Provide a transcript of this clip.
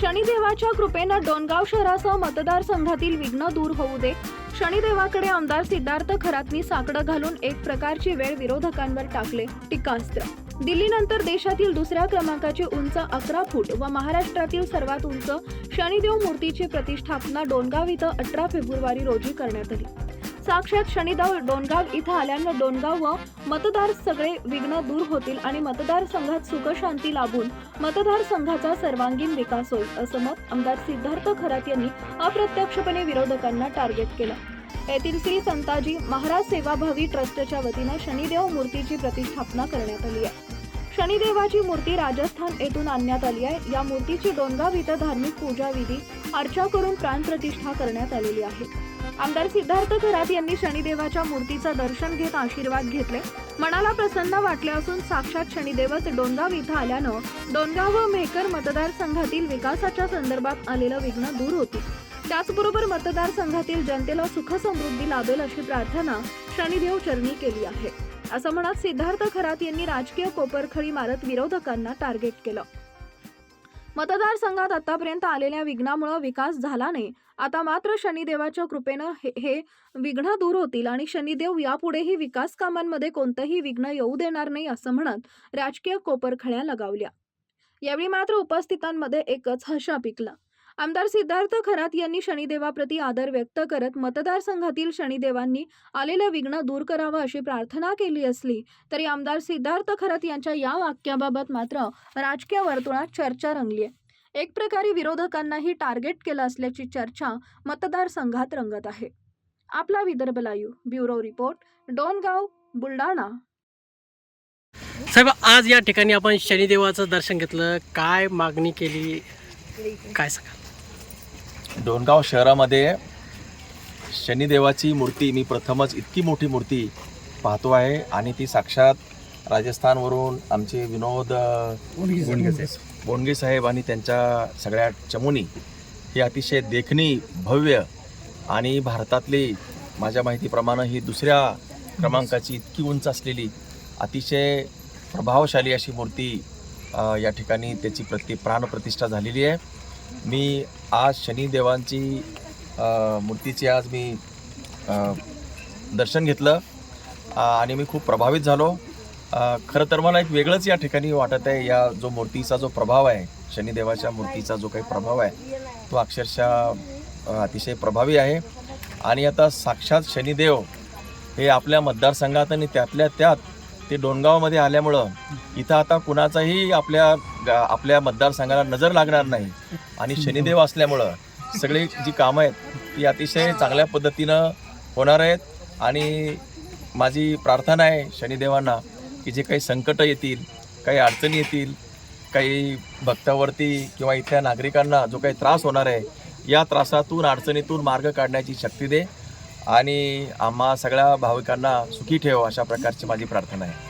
शनिदेवाच्या कृपेनं डोनगाव शहरासह मतदारसंघातील विघ्न दूर होऊ दे. शनिदेवाकडे आमदार सिद्धार्थ खरातनी साकडं घालून एक प्रकारची वेळ विरोधकांवर टाकले. टीकास्त्र. दिल्लीनंतर देशातील दुसऱ्या क्रमांकाची उंच अकरा फूट व महाराष्ट्रातील सर्वात उंच शनिदेव मूर्तीची प्रतिष्ठापना डोनगाव इथं अठरा फेब्रुवारी रोजी करण्यात आली. साक्षात शनिदाव डोणगाव इथं आल्यानं डोणगाव व मतदार सगळे विघ्न दूर होतील आणि मतदारसंघात सुखशांती लाभून मतदारसंघाचा सर्वांगीण विकास होईल असं मत आमदार सिद्धार्थ खरात यांनी अप्रत्यक्षपणे विरोधकांना टार्गेट केलं. येथील श्री संताजी महाराज सेवाभावी ट्रस्टच्या वतीनं शनिदेव मूर्तीची प्रतिष्ठापना करण्यात आली आहे. शनिदेवाची मूर्ती राजस्थान येथून आणण्यात आली आहे. या मूर्तीची डोणगाव इथं धार्मिक पूजा विधी अर्चा करून प्राणप्रतिष्ठा करण्यात आलेली आहे. आमदार सिद्धार्थ खरात यांनी शनिदेवाच्या मूर्तीचं दर्शन घेत आशीर्वाद घेतले. मनाला प्रसन्न वाटले असून साक्षात शनिदेवच डोणगाव इथं आल्यानं डोणगाव व मेहकर मतदारसंघातील विकासाच्या संदर्भात आलेलं विघ्न दूर होती. त्याचबरोबर मतदारसंघातील जनतेला सुख समृद्धी लाभेल अशी प्रार्थना शनिदेव चरणी केली आहे. असं म्हणत सिद्धार्थ खरात यांनी राजकीय कोपरखळी मारत विरोधकांना टार्गेट केलं. मतदारसंघात आतापर्यंत आलेल्या विघ्नामुळे विकास झाला नाही आता मात्र शनिदेवाच्या कृपेनं हे हे विघ्न दूर होतील आणि शनिदेव यापुढेही विकास कामांमध्ये कोणतंही विघ्न येऊ देणार नाही असं म्हणत राजकीय कोपरखळ्या लगावल्या. यावेळी मात्र उपस्थितांमध्ये एकच हशा पिकला. आमदार सिद्धार्थ खरात यांनी शनिदेवाप्रती आदर व्यक्त करत मतदारसंघातील शनिदेवांनी आलेलं विघ्न दूर करावं अशी प्रार्थना केली असली तरी आमदार सिद्धार्थ खरात यांच्या या वाक्याबाबत मात्र राजकीय वर्तुळात चर्चा रंगली आहे एक प्रकारे विरोधकांनाही टार्गेट केलं असल्याची चर्चा मतदारसंघात रंगत आहे. आपला Vidarbha live bureau report Dongaon Buldhana. साहेब आज या ठिकाणी आपण शनिदेवाचं दर्शन घेतलं. काय मागणी केली? काय सांगा डोणगाव शहरामध्ये शनिदेवाची मूर्ती मी प्रथमच इतकी मोठी मूर्ती पाहतो आहे आणि ती साक्षात राजस्थानवरून आमचे विनोद बोंडगे साहेब आणि त्यांच्या सगळ्या चमुनी ही अतिशय देखणी भव्य आणि भारतातली माझ्या माहितीप्रमाणे ही दुसऱ्या क्रमांकाची इतकी उंच असलेली अतिशय प्रभावशाली अशी मूर्ती या ठिकाणी त्याची प्रति प्राणप्रतिष्ठा झालेली आहे. मी आज शनिदेवांची मूर्तीची आज मी दर्शन घेतलं आणि मी खूप प्रभावित झालो. खरं तर मला एक वेगळंच या ठिकाणी वाटत आहे. या जो मूर्तीचा जो प्रभाव आहे शनिदेवाच्या मूर्तीचा जो काही प्रभाव आहे तो अक्षरशः अतिशय प्रभावी आहे. आणि आता साक्षात शनिदेव हे आपल्या मतदारसंघात आणि त्यातल्या त्यात ते डोणगावमध्ये आल्यामुळं इथं आता कुणाचाही आपल्या गा- आपल्या मतदारसंघाला नजर लागणार नाही. आणि शनिदेव असल्यामुळं सगळी जी कामं आहेत ती अतिशय चांगल्या पद्धतीनं होणार आहेत. आणि माझी प्रार्थना आहे शनिदेवांना की जे काही संकटं येतील काही अडचणी येतील काही भक्तावरती किंवा इथल्या नागरिकांना जो काही त्रास होणार आहे या त्रासातून अडचणीतून मार्ग काढण्याची शक्ती दे आणि आम्हा सगळ्या भाविकांना सुखी ठेव अशा प्रकारची माझी प्रार्थना आहे.